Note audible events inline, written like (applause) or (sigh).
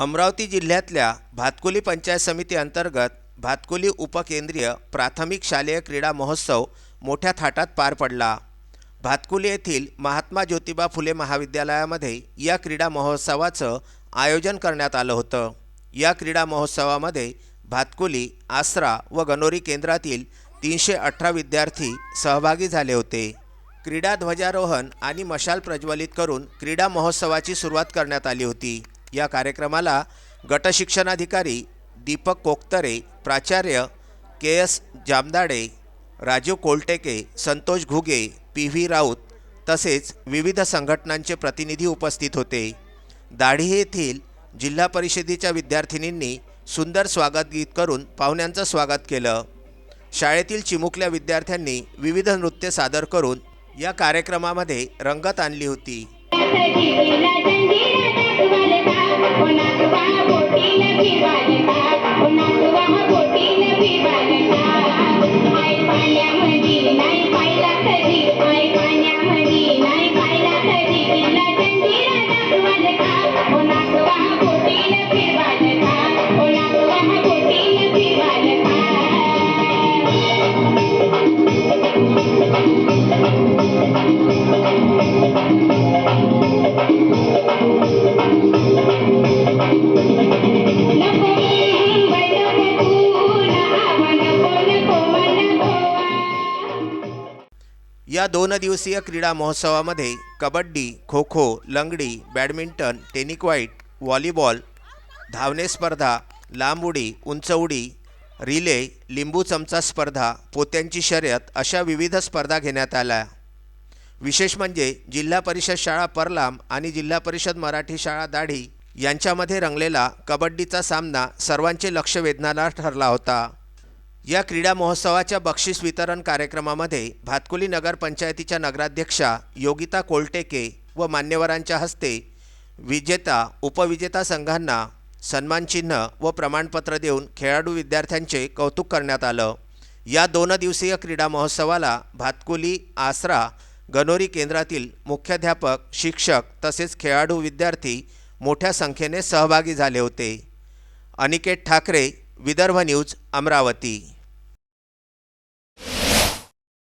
अमरावती जिल्ह्यातल्या भातकुली पंचायत समिती अंतर्गत भातकुली उपकेंद्रीय प्राथमिक शालेय क्रीडा महोत्सव मोठ्या थाटात पार पडला. भातकुली येथील महात्मा ज्योतिबा फुले महाविद्यालयामध्ये या क्रीडा महोत्सवाचं आयोजन करण्यात आलं होतं. या क्रीडा महोत्सवामध्ये भातकुली आसरा व गणोरी केंद्रातील तीनशे अठरा विद्यार्थी सहभागी झाले होते. क्रीडा ध्वजारोहण आणि मशाल प्रज्वलित करून क्रीडा महोत्सवाची सुरुवात करण्यात आली होती. या कार्यक्रमाला गटशिक्षणाधिकारी दीपक कोकतरे प्राचार्य K S Jamdade Rajiv Koltake Santosh Ghuge P V Raut तसेच विविध संघटनांचे प्रतिनिधी उपस्थित होते. दाढी येथील जिल्हा परिषदेच्या विद्यार्थिनींनी सुंदर स्वागत गीत करून पाहुण्यांचं स्वागत केलं. शाळेतील चिमुकल्या विद्यार्थ्यांनी विविध नृत्य सादर करून या कार्यक्रमामध्ये रंगत आणली होती. (laughs) या दोन दिवसीय क्रीडा महोत्सवामध्ये कबड्डी खो खो लंगडी बॅडमिंटन टेनिक्वाईट व्हॉलीबॉल धावणे स्पर्धा लांब उडी उंच उडी रिले लिंबू चमचा स्पर्धा पोत्यांची शर्यत अशा विविध स्पर्धा घेण्यात आल्या. विशेष म्हणजे जिल्हा परिषद शाळा परलाम आणि जिल्हा परिषद मराठी शाळा दाढी यांच्यामध्ये रंगलेला कबड्डीचा सामना सर्वांचे लक्ष वेधणारा ठरला होता. या क्रीडा महोत्सवाच्या बक्षीस वितरण कार्यक्रमामध्ये भातकुली नगरपंचायतीच्या नगराध्यक्षा योगिता कोलटेके व मान्यवरांच्या हस्ते विजेता उपविजेता संघांना सन्मानचिन्ह व प्रमाणपत्र देऊन खेळाडू विद्यार्थ्यांचे कौतुक करण्यात आलं. या दोन दिवसीय क्रीडा महोत्सवाला भातकुली आसरा गणोरी केंद्रातील मुख्याध्यापक शिक्षक तसेच खेळाडू विद्यार्थी मोठ्या संख्येने सहभागी झाले होते. अनिकेत ठाकरे विदर्भ न्यूज अमरावती.